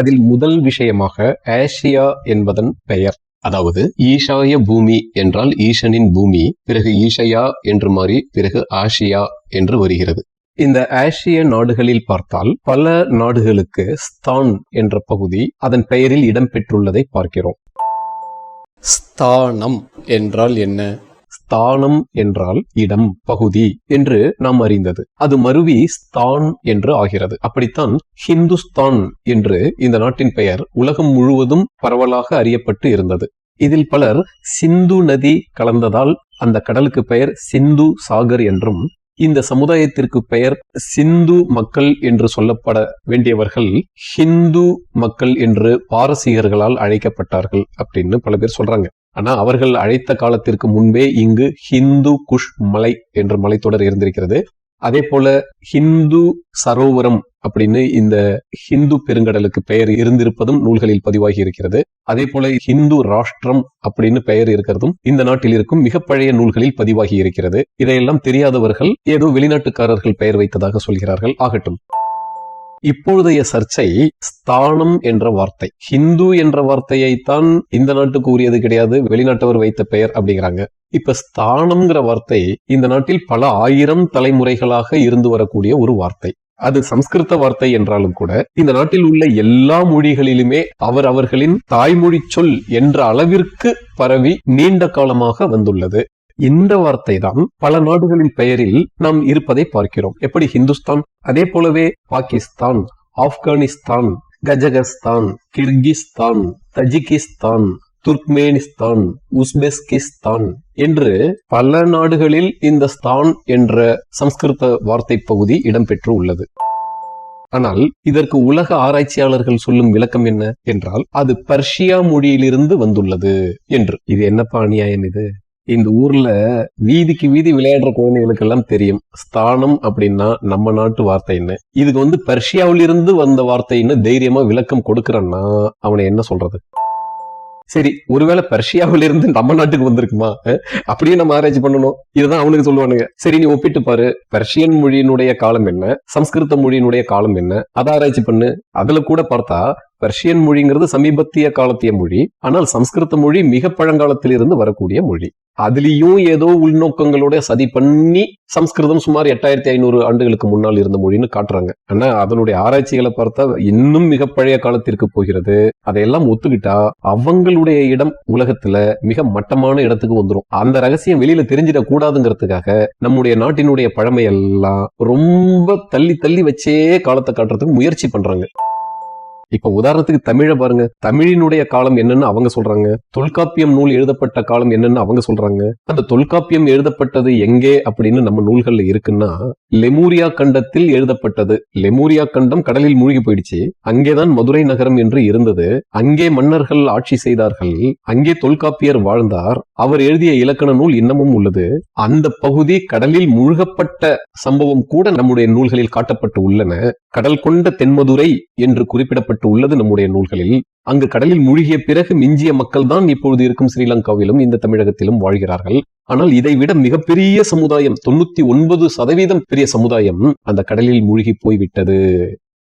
அதில் முதல் விஷயமாக ஆசியா என்பதன் பெயர். அதாவது ஈஷாய பூமி என்றால் ஈசனின் பூமி பிறகு ஈஷயா என்று மாறி பிறகு ஆசியா என்று வருகிறது. இந்த ஆசிய நாடுகளில் பார்த்தால் பல நாடுகளுக்கு ஸ்தான் என்ற பகுதி அதன் பெயரில் இடம்பெற்றுள்ளதை பார்க்கிறோம். ஸ்தானம் என்றால் என்ன? ஸ்தானம் என்றால் இடம் பகுதி என்று நாம் அறிந்தது. அது மருவி ஸ்தான் என்று ஆகிறது. அப்படித்தான் ஹிந்துஸ்தான் என்று இந்த நாட்டின் பெயர் உலகம் முழுவதும் பரவலாக அறியப்பட்டு இருந்தது. இதில் பலர் சிந்து நதி கலந்ததால் அந்த கடலுக்கு பெயர் சிந்து சாகர் என்றும் இந்த சமுதாயத்திற்கு பெயர் சிந்து மக்கள் என்று சொல்லப்பட வேண்டியவர்கள் ஹிந்து மக்கள் என்று பாரசீகர்களால் அழைக்கப்பட்டார்கள் அப்படின்னு பல பேர் சொல்றாங்க. ஆனால் அவர்கள் அழைத்த காலத்திற்கு முன்பே இங்கு ஹிந்து குஷ் மலை என்ற மலைத்தொடர் இருந்திருக்கிறது. அதே போல ஹிந்து சரோவரம் அப்படின்னு இந்த ஹிந்து பெருங்கடலுக்கு பெயர் இருந்திருப்பதும் நூல்களில் பதிவாகி இருக்கிறது. அதே போல ஹிந்து ராஷ்டிரம் அப்படின்னு பெயர் இருக்கிறதும் இந்த நாட்டில் இருக்கும் மிக பழைய நூல்களில் பதிவாகி இருக்கிறது. இதையெல்லாம் தெரியாதவர்கள் ஏதோ வெளிநாட்டுக்காரர்கள் பெயர் வைத்ததாக சொல்கிறார்கள். ஆகட்டும். இப்பொழுதைய சர்ச்சை ஸ்தானம் என்ற வார்த்தை. ஹிந்து என்ற வார்த்தையைத்தான் இந்த நாட்டுக்கு உரியது கிடையாது வெளிநாட்டவர் வைத்த பெயர் அப்படிங்கிறாங்க. இப்ப ஸ்தானம்ங்கிற வார்த்தை இந்த நாட்டில் பல ஆயிரம் தலைமுறைகளாக இருந்து வரக்கூடிய ஒரு வார்த்தை. அது சம்ஸ்கிருத வார்த்தை என்றாலும் கூட இந்த நாட்டில் உள்ள எல்லா மொழிகளிலுமே அவர் அவர்களின் தாய்மொழி சொல் என்ற அளவிற்கு பரவி நீண்ட காலமாக வந்துள்ளது. இந்த வார்த்தை தான் பல நாடுகளின் பெயரில் நாம் இருப்பதை பார்க்கிறோம். எப்படி? ஹிந்துஸ்தான் அதே போலவே Pakistan Afghanistan Kazakhstan Kyrgyzstan Tajikistan Turkmenistan Uzbekistan என்று பல நாடுகளில் இந்த ஸ்தான் என்ற சம்ஸ்கிருத வார்த்தை பகுதி இடம்பெற்று உள்ளது. ஆனால் இதற்கு உலக ஆராய்ச்சியாளர்கள் சொல்லும் விளக்கம் என்ன? என்றால் அது பர்ஷியா மொழியிலிருந்து வந்துள்ளது என்று. இது என்னப்பா அநியாயம் இது? இந்த ஊர்ல வீதிக்கு வீதி விளையாடுற குழந்தைகளுக்கு எல்லாம் தெரியும். ஸ்தானம் அப்படின்னா நம்ம நாட்டு வார்த்தை என்ன? இதுக்கு வந்து பர்ஷியாவிலிருந்து வந்த வார்த்தைன்னு தைரியமா விளக்கம் கொடுக்கறன்னா அவனை என்ன சொல்றது? சரி ஒருவேளை பர்ஷியாவில இருந்து நம்ம நாட்டுக்கு வந்திருக்குமா? அப்படியே நம்ம ஆராய்ச்சி பண்ணணும். இதுதான் அவனுக்கு சொல்லுவானுங்க. சரி நீ ஒப்பிட்டு பாரு. பர்ஷியன் மொழியினுடைய காலம் என்ன? சம்ஸ்கிருத மொழியினுடைய காலம் என்ன? அதை ஆராய்ச்சி பண்ணு. அதுல கூட பார்த்தா பர்ஷியன் மொழிங்கிறது சமீபத்திய காலத்திய மொழி ஆனால் சம்ஸ்கிருத மொழி மிக பழங்காலத்திலிருந்து வரக்கூடிய மொழி. அதுலயும் ஏதோ உள்நோக்கங்களோட சதி பண்ணி சம்ஸ்கிருதம் சுமார் எட்டாயிரத்தி ஐநூறு ஆண்டுகளுக்கு முன்னால் இருந்த மொழின்னு காட்டுறாங்க. ஆனா அதனுடைய ஆராய்ச்சிகளை பார்த்தா இன்னும் மிக பழைய காலத்திற்கு போகிறது. அதையெல்லாம் ஒத்துக்கிட்டா அவங்களுடைய இடம் உலகத்துல மிக மட்டமான இடத்துக்கு வந்துரும். அந்த ரகசியம் வெளியில தெரிஞ்சிடக்கூடாதுங்கிறதுக்காக நம்முடைய நாட்டினுடைய பழமையெல்லாம் ரொம்ப தள்ளி தள்ளி வச்சே காலத்தை காட்டுறதுக்கு முயற்சி பண்றாங்க. இப்ப உதாரணத்துக்கு தமிழை பாருங்க. தமிழினுடைய காலம் என்னன்னு அவங்க சொல்றாங்க. தொல்காப்பியம் நூல் எழுதப்பட்ட காலம் என்னன்னு அவங்க சொல்றாங்க. அந்த தொல்காப்பியம் எழுதப்பட்டது எங்கே அப்படின்னு நம்ம நூல்கள்ல இருக்குன்னா லெமூரியா கண்டத்தில் எழுதப்பட்டது. லெமூரியா கண்டம் கடலில் மூழ்கி போயிடுச்சு. அங்கேதான் மதுரை நகரம் என்று இருந்தது. அங்கே மன்னர்கள் ஆட்சி செய்தார்கள். அங்கே தொல்காப்பியர் வாழ்ந்தார். அவர் எழுதிய இலக்கண நூல் இன்னமும் உள்ளது. அந்த பகுதி கடலில் மூழ்கப்பட்ட சம்பவம் கூட நம்முடைய நூல்களில் காட்டப்பட்டு உள்ளன. கடல் கொண்ட தென்மதுரை என்று குறிப்பிடப்பட்ட உள்ளது நம்முடைய நூல்களில். அங்கு கடலில் மூழ்கிய பிறகு மிஞ்சிய மக்கள் தான் இப்பொழுது இருக்கும் ஸ்ரீலங்காவிலும் இந்த தமிழகத்திலும் வாழ்கிறார்கள். ஆனால் இதைவிட மிகப்பெரிய சமுதாயம் தொண்ணூத்தி ஒன்பது சதவீதம் பெரிய சமுதாயம் அந்த கடலில் மூழ்கி போய்விட்டது.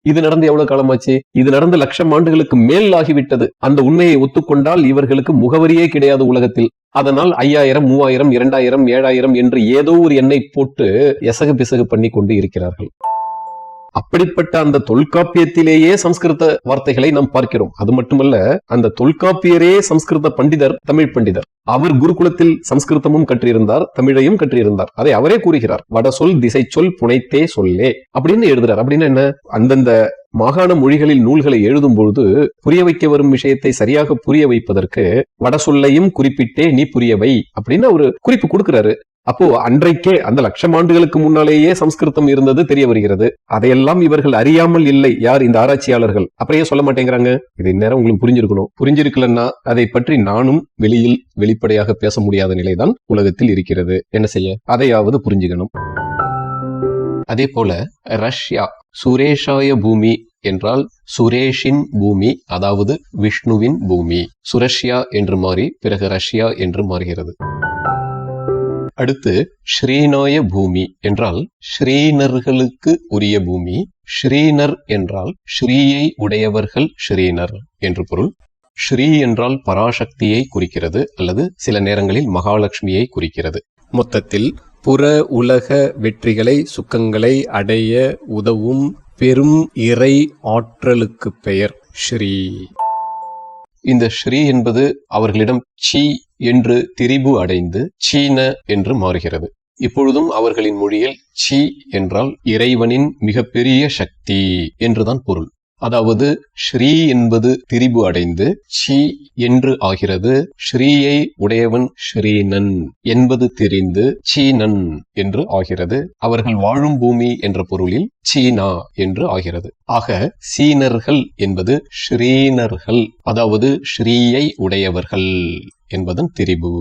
இது நடந்து எவ்வளவு காலமாச்சு? இது நடந்து லட்சம் ஆண்டுகளுக்கு மேல் ஆகிவிட்டது அந்த உண்மையை ஒத்துக்கொண்டால் இவர்களுக்கு முகவரியே கிடையாது உலகத்தில். அதனால் ஐயாயிரம் மூவாயிரம் இரண்டாயிரம் ஏழாயிரம் என்று ஏதோ ஒரு எண்ணை போட்டு எசகு பிசகு பண்ணி கொண்டு இருக்கிறார்கள். அப்படிப்பட்ட அந்த தொல்காப்பியத்திலேயே சம்ஸ்கிருத வார்த்தைகளை நாம் பார்க்கிறோம். அது மட்டுமல்ல அந்த தொல்காப்பியரே சம்ஸ்கிருத பண்டிதர் தமிழ் பண்டிதர். அவர் குருகுலத்தில் சம்ஸ்கிருதமும் கற்றிருந்தார் தமிழையும் கற்றிருந்தார். அதை அவரே கூறுகிறார். வட சொல் திசை சொல் புனைத்தே சொல்லே அப்படின்னு எழுதுறார். அப்படின்னு என்ன? அந்தந்த மாகாண மொழிகளில் நூல்களை எழுதும் பொழுது புரிய வைக்க வரும் விஷயத்தை சரியாக புரிய வைப்பதற்கு வட சொல்லையும் குறிப்பிட்டே நீ புரியவை அப்படின்னு ஒரு குறிப்பு கொடுக்கிறாரு. அப்போ அன்றைக்கே அந்த லட்சம் ஆண்டுகளுக்கு முன்னாலேயே சம்ஸ்கிருதம் இருந்தது தெரிய வருகிறது. அதையெல்லாம் இவர்கள் அறியாமல் இல்லை. யார் இந்த ஆராய்ச்சியாளர்கள்? அப்படியே சொல்ல மாட்டேங்கிறாங்க. இது நேரம் உங்களுக்கு புரிஞ்சிருக்கணும். புரிஞ்சிருக்கலன்னா அதை பற்றி நானும் வெளியில் வெளிப்படையாக பேச முடியாத நிலைதான் உலகத்தில் இருக்கிறது. என்ன செய்ய? அதையாவது புரிஞ்சுக்கணும். அதே போல ரஷ்யா சுரேஷாய பூமி என்றால் சுரேஷின் பூமி அதாவது விஷ்ணுவின் பூமி. சுரஷ்யா என்று மாறி பிறகு ரஷ்யா என்று மாறுகிறது. அடுத்து ஸ்ரீநோய பூமி என்றால் ஸ்ரீனர்களுக்கு உரிய பூமி ஸ்ரீனர் என்றால் ஸ்ரீயை உடையவர்கள் ஸ்ரீனர் என்று பொருள். ஸ்ரீ என்றால் பராசக்தியை குறிக்கிறது அல்லது சில நேரங்களில் மகாலட்சுமியை குறிக்கிறது. மொத்தத்தில் புற உலக வெற்றிகளை சுக்கங்களை அடைய உதவும் பெரும் இறை ஆற்றலுக்கு பெயர் ஸ்ரீ. இந்த ஸ்ரீ என்பது அவர்களிடம் சி என்று திரிபு அடைந்து சீன என்று மாறுகிறது. இப்பொழுதும் அவர்களின் மொழியில் சி என்றால் இறைவனின் மிகப்பெரிய சக்தி என்றுதான் பொருள். அதாவது ஸ்ரீ என்பது திரிபு அடைந்து சி என்று ஆகிறது. ஸ்ரீயை உடையவன் ஸ்ரீனன் என்பது தெரிந்து சீனன் என்று ஆகிறது. அவர்கள் வாழும் பூமி என்ற பொருளில் சீனா என்று ஆகிறது. ஆக சீனர்கள் என்பது ஸ்ரீனர்கள் அதாவது ஸ்ரீயை உடையவர்கள் என்பதன் திரிபு.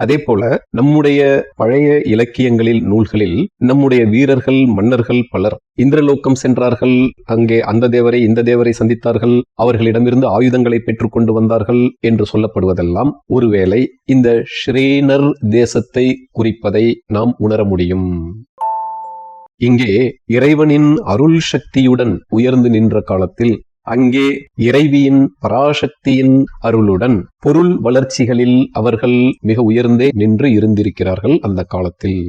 அதே போல நம்முடைய பழைய இலக்கியங்களில் நூல்களில் நம்முடைய வீரர்கள் மன்னர்கள் பலர் இந்திரலோக்கம் சென்றார்கள். அங்கே அந்த தேவரை இந்த தேவரை சந்தித்தார்கள். அவர்களிடமிருந்து ஆயுதங்களை பெற்றுக்கொண்டு வந்தார்கள் என்று சொல்லப்படுவதெல்லாம் ஒருவேளை இந்த ஸ்ரீனர் தேசத்தை குறிப்பதை நாம் உணர முடியும். இங்கே இறைவனின் அருள் சக்தியுடன் உயர்ந்து நின்ற காலத்தில் அங்கே இறைவியின் பராசக்தியின் அருளுடன் பொருள் வளர்ச்சிகளில் அவர்கள் மிக உயர்ந்தே நின்று இருந்திருக்கிறார்கள் அந்த காலத்தில்.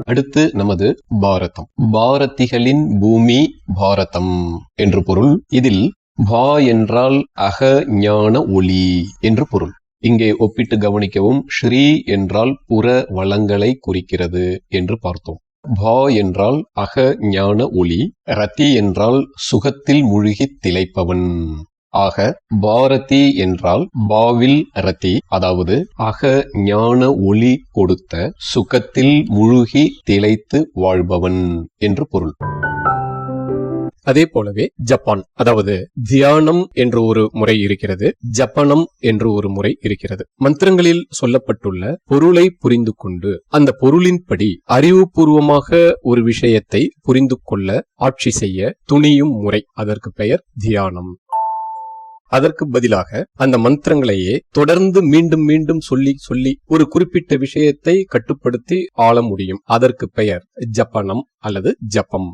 அடுத்து நமது பாரதம். பாரதிகளின் பூமி பாரதம் என்று பொருள். இதில் பா என்றால் அக ஞான ஒளி என்று பொருள். இங்கே ஒப்பிட்டு கவனிக்கவும். ஸ்ரீ என்றால் புற வளங்களை குறிக்கிறது என்று பார்த்தோம். பா என்றால் அக ஞான ஒளி ரதி என்றால் சுகத்தில் முழுகி திளைப்பவன். ஆக பாரதி என்றால் பாவில் ரதி அதாவது அக ஞான ஒளி கொடுத்த சுகத்தில் முழுகி திளைத்து வாழ்பவன் என்று பொருள். அதே போலவே ஜப்பான் அதாவது தியானம் என்று ஒரு முறை இருக்கிறது ஜப்பனம் என்று ஒரு முறை இருக்கிறது. மந்திரங்களில் சொல்லப்பட்டுள்ள பொருளை புரிந்து கொண்டு அந்த பொருளின்படி அறிவுபூர்வமாக ஒரு விஷயத்தை புரிந்து கொள்ள ஆட்சி செய்ய துணியும் முறை. அதற்கு பெயர் தியானம். அதற்கு பதிலாக அந்த மந்திரங்களையே தொடர்ந்து மீண்டும் மீண்டும் சொல்லி சொல்லி ஒரு குறிப்பிட்ட விஷயத்தை கட்டுப்படுத்தி ஆள முடியும். அதற்கு பெயர் ஜப்பனம் அல்லது ஜப்பம்.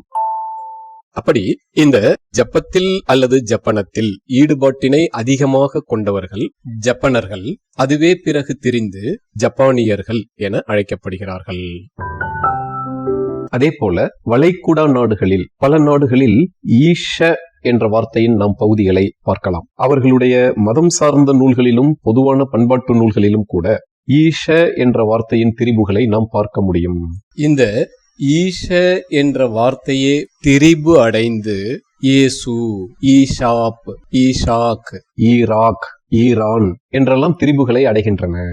அப்படி இந்த ஜப்பத்தில் அல்லது ஜப்பனத்தில் ஈடுபாட்டினை அதிகமாக கொண்டவர்கள் ஜப்பனர்கள் அதுவே பிறகு திரிந்து ஜப்பானியர்கள் என அழைக்கப்படுகிறார்கள். அதே போல வளைகுடா நாடுகளில் பல நாடுகளில் ஈஷ என்ற வார்த்தையின் நாம் பகுதிகளை பார்க்கலாம். அவர்களுடைய மதம் சார்ந்த நூல்களிலும் பொதுவான பண்பாட்டு நூல்களிலும் கூட ஈஷ என்ற வார்த்தையின் திரிபுகளை நாம் பார்க்க முடியும். இந்த ஈஷ என்ற வார்த்தையே திரிபு அடைந்து இயேசு ஈஷாப் ஈஷாக் ஈராக் ஈரான் என்றெல்லாம் திரிபுகளை அடைகின்றன.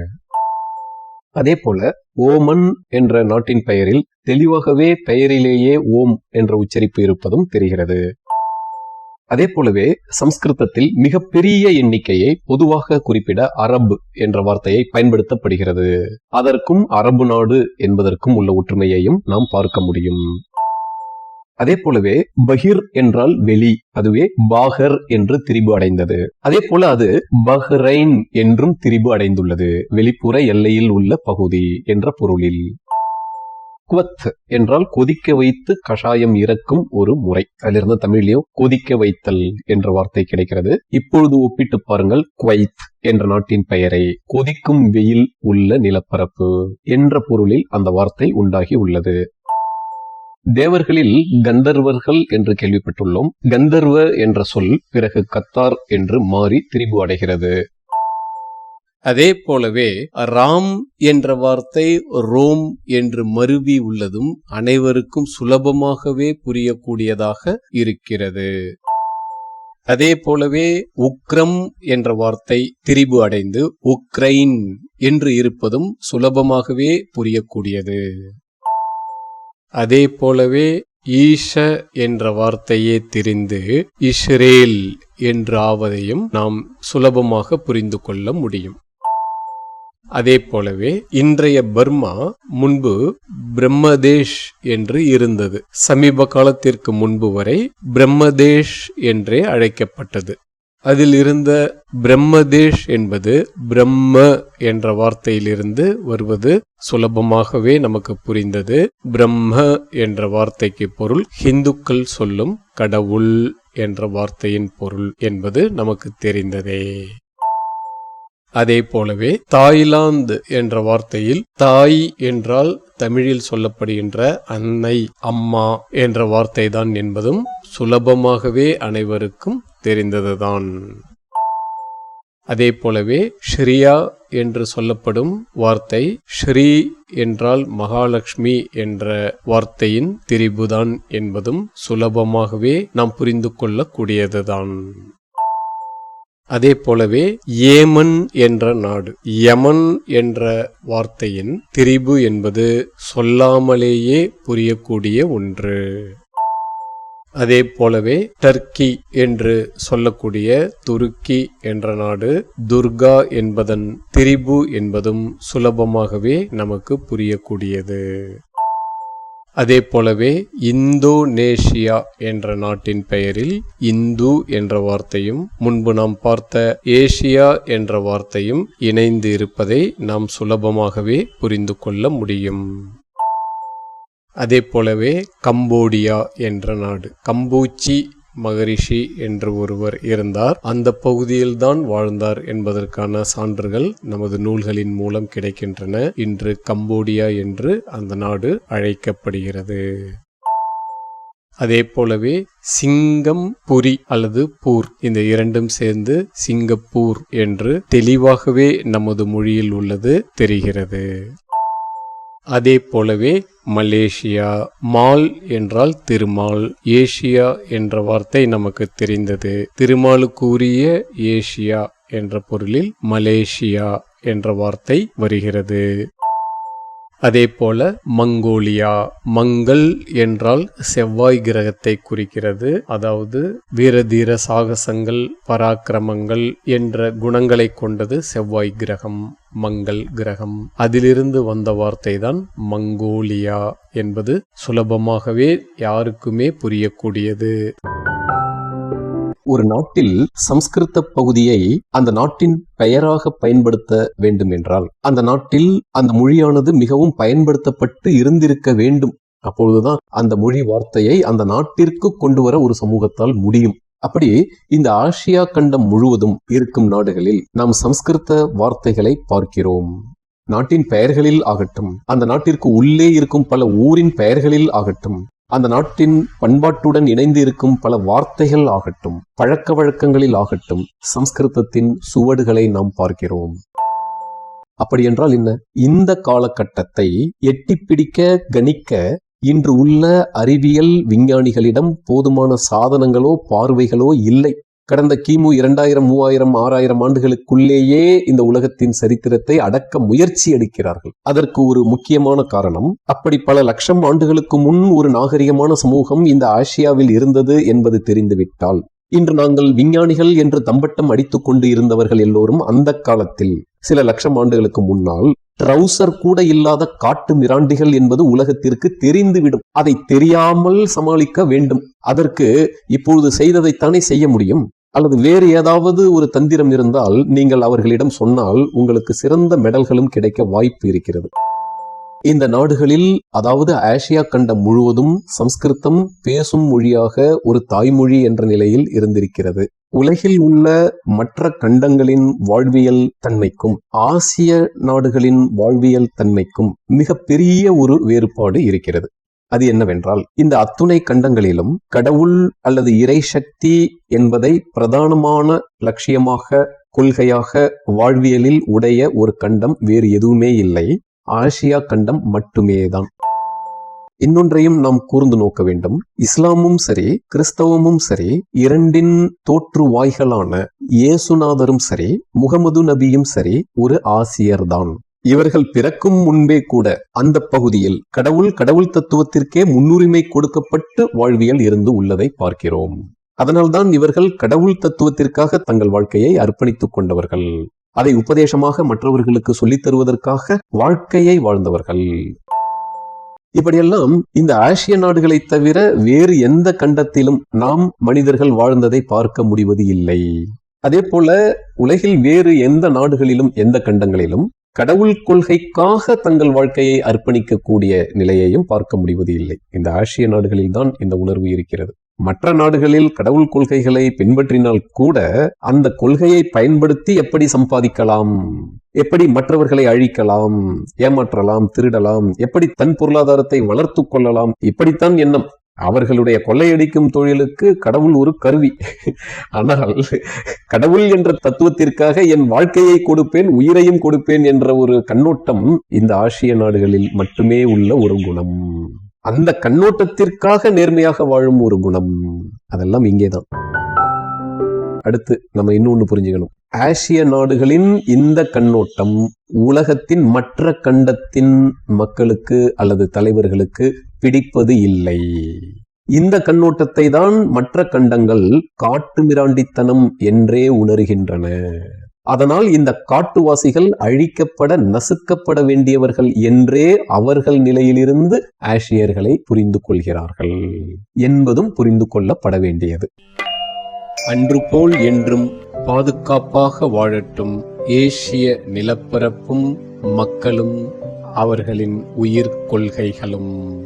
அதே போல ஓமன் என்ற நாட்டின் பெயரில் தெளிவாகவே பெயரிலேயே ஓம் என்ற உச்சரிப்பு இருப்பதும் தெரிகிறது. அதே போலவே சம்ஸ்கிருதத்தில் மிகப்பெரிய எண்ணிக்கையை பொதுவாக குறிப்பிட அரபு என்ற வார்த்தையை பயன்படுத்தப்படுகிறது. அதற்கும் அரபு நாடு என்பதற்கும் உள்ள ஒற்றுமையையும் நாம் பார்க்க முடியும். அதே போலவே பஹிர் என்றால் வெளி அதுவே பாகர் என்று திரிபு அடைந்தது. அதே போல அது பஹ்ரைன் என்றும் திரிபு அடைந்துள்ளது. வெளிப்புற எல்லையில் உள்ள பகுதி என்ற பொருளில். குவத் என்றால் கொதிக்க வைத்து கஷாயம் இறக்கும் ஒரு முறை. அதிலிருந்து தமிழ்லயும் கொதிக்க வைத்தல் என்ற வார்த்தை கிடைக்கிறது. இப்பொழுது ஒப்பிட்டு பாருங்கள். குவைத் என்ற நாட்டின் பெயரை கொதிக்கும் வெயில் உள்ள நிலப்பரப்பு என்ற பொருளில் அந்த வார்த்தை உண்டாகி உள்ளது. தேவர்களில் கந்தர்வர்கள் என்று கேள்விப்பட்டுள்ளோம். கந்தர்வ என்ற சொல் பிறகு கத்தார் என்று மாறி திரிபு அடைகிறது. அதே போலவே ராம் என்ற வார்த்தை ரோம் என்று மருவி உள்ளதும் அனைவருக்கும் சுலபமாகவே புரியக்கூடியதாக இருக்கிறது. அதே போலவே உக்ரம் என்ற வார்த்தை திரிபு அடைந்து உக்ரைன் என்று இருப்பதும் சுலபமாகவே புரியக்கூடியது. அதே போலவே ஈஷ என்ற வார்த்தையே தெரிந்து இஸ்ரேல் என்று ஆவதையும் நாம் சுலபமாக புரிந்து கொள்ள முடியும். அதே போலவே இன்றைய பர்மா முன்பு பிரம்மதேஷ் என்று இருந்தது. சமீப காலத்திற்கு முன்பு வரை பிரம்மதேஷ் என்றே அழைக்கப்பட்டது. அதில் இருந்த பிரம்மதேஷ் என்பது பிரம்ம என்ற வார்த்தையிலிருந்து வருவது சுலபமாகவே நமக்கு புரிந்தது. பிரம்ம என்ற வார்த்தைக்கு பொருள் ஹிந்துக்கள் சொல்லும் கடவுள் என்ற வார்த்தையின் பொருள் என்பது நமக்கு தெரிந்ததே. அதே போலவே தாய்லாந்து என்ற வார்த்தையில் தாய் என்றால் தமிழில் சொல்லப்படுகின்ற அன்னை அம்மா என்ற வார்த்தை தான் என்பதும் சுலபமாகவே அனைவருக்கும் தெரிந்ததுதான். அதே போலவே ஸ்ரீயா என்று சொல்லப்படும் வார்த்தை ஸ்ரீ என்றால் மகாலட்சுமி என்ற வார்த்தையின் திரிபுதான் என்பதும் சுலபமாகவே நாம் புரிந்து கொள்ளக்கூடியதுதான். அதே போலவே ஏமன் என்ற நாடு யமன் என்ற வார்த்தையின் திரிபு என்பது சொல்லாமலேயே புரியக்கூடிய ஒன்று. அதே போலவே டர்க்கி என்று சொல்லக்கூடிய துருக்கி என்ற நாடு துர்கா என்பதன் திரிபு என்பதும் சுலபமாகவே நமக்கு புரியக்கூடியது. அதே போலவே இந்தோனேஷியா என்ற நாட்டின் பெயரில் இந்து என்ற வார்த்தையும் முன்பு நாம் பார்த்த ஏசியா என்ற வார்த்தையும் இணைந்து இருப்பதை நாம் சுலபமாகவே புரிந்து கொள்ள முடியும். அதே போலவே கம்போடியா என்ற நாடு கம்பூச்சி மகரிஷி என்று ஒருவர் இருந்தார். அந்த பகுதியில்தான் வாழ்ந்தார் என்பதற்கான சான்றுகள் நமது நூல்களின் மூலம் கிடைக்கின்றன. இன்று கம்போடியா என்று அந்த நாடு அழைக்கப்படுகிறது. அதே போலவே சிங்கம் புரி அல்லது பூர் இந்த இரண்டும் சேர்ந்து சிங்கப்பூர் என்று தெளிவாகவே நமது மொழியில் உள்ளது தெரிகிறது. அதே போலவே மலேசியா மால் என்றால் திருமால். ஏசியா என்ற வார்த்தை நமக்கு தெரிந்தது. திருமாலுக்குரிய ஏசியா என்ற பொருளில் மலேசியா என்ற வார்த்தை வருகிறது. அதே போல மங்கோலியா மங்கள் என்றால் செவ்வாய் கிரகத்தை குறிக்கிறது. அதாவது வீரதீர சாகசங்கள் பராக்கிரமங்கள் என்ற குணங்களை கொண்டது செவ்வாய் கிரகம் மங்கள் கிரகம். அதிலிருந்து வந்த வார்த்தை தான் மங்கோலியா என்பது சுலபமாகவே யாருக்குமே புரியக்கூடியது. ஒரு நாட்டில் சம்ஸ்கிருத பகுதியை அந்த நாட்டின் பெயராக பயன்படுத்த வேண்டும் என்றால் அந்த நாட்டில் அந்த மொழியானது மிகவும் பயன்படுத்தப்பட்டு இருந்திருக்க வேண்டும். அப்பொழுதுதான் அந்த மொழி வார்த்தையை அந்த நாட்டிற்கு கொண்டு வர ஒரு சமூகத்தால் முடியும். அப்படி இந்த ஆசியா கண்டம் முழுவதும் இருக்கும் நாடுகளில் நாம் சம்ஸ்கிருத வார்த்தைகளை பார்க்கிறோம். நாட்டின் பெயர்களில் ஆகட்டும் அந்த நாட்டிற்கு உள்ளே இருக்கும் பல ஊரின் பெயர்களில் ஆகட்டும் அந்த நாட்டின் பண்பாட்டுடன் இணைந்து இருக்கும் பல வார்த்தைகள் ஆகட்டும் பழக்க வழக்கங்களில் ஆகட்டும் சம்ஸ்கிருதத்தின் சுவடுகளை நாம் பார்க்கிறோம். அப்படி என்றால் என்ன? இந்த காலகட்டத்தை எட்டி பிடிக்க கணிக்க இன்று உள்ள அறிவியல் விஞ்ஞானிகளிடம் போதுமான சாதனங்களோ பார்வைகளோ இல்லை. கடந்த கிமு இரண்டாயிரம் மூவாயிரம் ஆறாயிரம் ஆண்டுகளுக்குள்ளேயே இந்த உலகத்தின் சரித்திரத்தை அடக்க முயற்சி எடுக்கிறார்கள். அதற்கு ஒரு முக்கியமான காரணம் அப்படி பல லட்சம் ஆண்டுகளுக்கு முன் ஒரு நாகரிகமான சமூகம் இந்த ஆசியாவில் இருந்தது என்பது தெரிந்துவிட்டால் இன்று நாங்கள் விஞ்ஞானிகள் என்று தம்பட்டம் அடித்துக் கொண்டு இருந்தவர்கள் எல்லோரும் அந்த காலத்தில் சில லட்சம் ஆண்டுகளுக்கு முன்னால் ட்ரௌசர் கூட இல்லாத காட்டு மிராண்டிகள் என்பது உலகத்திற்கு தெரிந்துவிடும். அதை தெரியாமல் சமாளிக்க வேண்டும். அதற்கு இப்பொழுது செய்ததைத்தானே செய்ய முடியும்? அல்லது வேறு ஏதாவது ஒரு தந்திரம் இருந்தால் நீங்கள் அவர்களிடம் சொன்னால் உங்களுக்கு சிறந்த மெடல்களும் கிடைக்க வாய்ப்பு இருக்கிறது. இந்த நாடுகளில் அதாவது ஆசியா கண்டம் முழுவதும் சம்ஸ்கிருத்தம் பேசும் மொழியாக ஒரு தாய்மொழி என்ற நிலையில் இருந்திருக்கிறது. உலகில் உள்ள மற்ற கண்டங்களின் வாழ்வியல் தன்மைக்கும் ஆசிய நாடுகளின் வாழ்வியல் தன்மைக்கும் மிக பெரிய ஒரு வேறுபாடு இருக்கிறது. அது என்னவென்றால் இந்த அத்துணை கண்டங்களிலும் கடவுள் அல்லது இறை சக்தி என்பதை பிரதானமான லட்சியமாக கொள்கையாக வாழ்வியலில் உடைய ஒரு கண்டம் வேறு எதுவுமே இல்லை. ஆசியா கண்டம் மட்டுமேதான். இன்னொன்றையும் நாம் கூர்ந்து நோக்க வேண்டும். இஸ்லாமும் சரி கிறிஸ்தவமும் சரி இரண்டின் தோற்றுவாய்களான இயேசுநாதரும் சரி முகமது நபியும் சரி ஒரு ஆசியர்தான். இவர்கள் பிறக்கும் முன்பே கூட அந்த பகுதியில் கடவுள் கடவுள் தத்துவத்திற்கே முன்னுரிமை கொடுக்கப்பட்டு வாழ்வியல் இருந்து உள்ளதை பார்க்கிறோம். அதனால்தான் இவர்கள் கடவுள் தத்துவத்திற்காக தங்கள் வாழ்க்கையை அர்ப்பணித்துக் கொண்டவர்கள். அதை உபதேசமாக மற்றவர்களுக்கு சொல்லித் தருவதற்காக வாழ்க்கையை வாழ்ந்தவர்கள். இப்படியெல்லாம் இந்த ஆசிய நாடுகளை தவிர வேறு எந்த கண்டத்திலும் நாம் மனிதர்கள் வாழ்ந்ததை பார்க்க முடிவது இல்லை. அதே போல உலகில் வேறு எந்த நாடுகளிலும் எந்த கண்டங்களிலும் கடவுள் கொள்கைக்காக தங்கள் வாழ்க்கையை அர்ப்பணிக்கக்கூடிய நிலையையும் பார்க்க முடிவது இல்லை. இந்த ஆசிய நாடுகளில் தான் இந்த உணர்வு இருக்கிறது. மற்ற நாடுகளில் கடவுள் கொள்கைகளை பின்பற்றினால் கூட அந்த கொள்கையை பயன்படுத்தி எப்படி சம்பாதிக்கலாம் எப்படி மற்றவர்களை அழிக்கலாம் ஏமாற்றலாம் திருடலாம் எப்படி தன் பொருளாதாரத்தை வளர்த்து கொள்ளலாம் இப்படித்தான் எண்ணம். அவர்களுடைய கொள்ளையடிக்கும் தொழிலுக்கு கடவுள் ஒரு கருவி. ஆனால் கடவுள் என்ற தத்துவத்திற்காக என் வாழ்க்கையை கொடுப்பேன் உயிரையும் கொடுப்பேன் என்ற ஒரு கண்ணோட்டம் இந்த ஆசிய நாடுகளில் மட்டுமே உள்ள ஒரு குணம். அந்த கண்ணோட்டத்திற்காக நேர்மையாக வாழும் ஒரு குணம். அதெல்லாம் இங்கேதான். அடுத்து நம்ம இன்னொன்னு புரிஞ்சுக்கணும். ஆசிய நாடுகளின் இந்த கண்ணோட்டம் உலகத்தின் மற்ற கண்டத்தின் மக்களுக்கு அல்லது தலைவர்களுக்கு பிடிப்பது இல்லை. இந்த கண்ணோட்டத்தை தான் மற்ற கண்டங்கள் காட்டுமிராண்டித்தனம் என்றே உணர்கின்றன. அதனால் இந்த காட்டுவாசிகள் அழிக்கப்பட நசுக்கப்பட வேண்டியவர்கள் என்றே அவர்கள் நிலையிலிருந்து ஆசியர்களை புரிந்து கொள்கிறார்கள் என்பதும் புரிந்து கொள்ளப்பட வேண்டியது. அன்று போல் என்றும் பாதுகாப்பாக வாழட்டும். ஏசிய நிலப்பரப்பும் மக்களும் அவர்களின் உயிர் கொள்கைகளும்.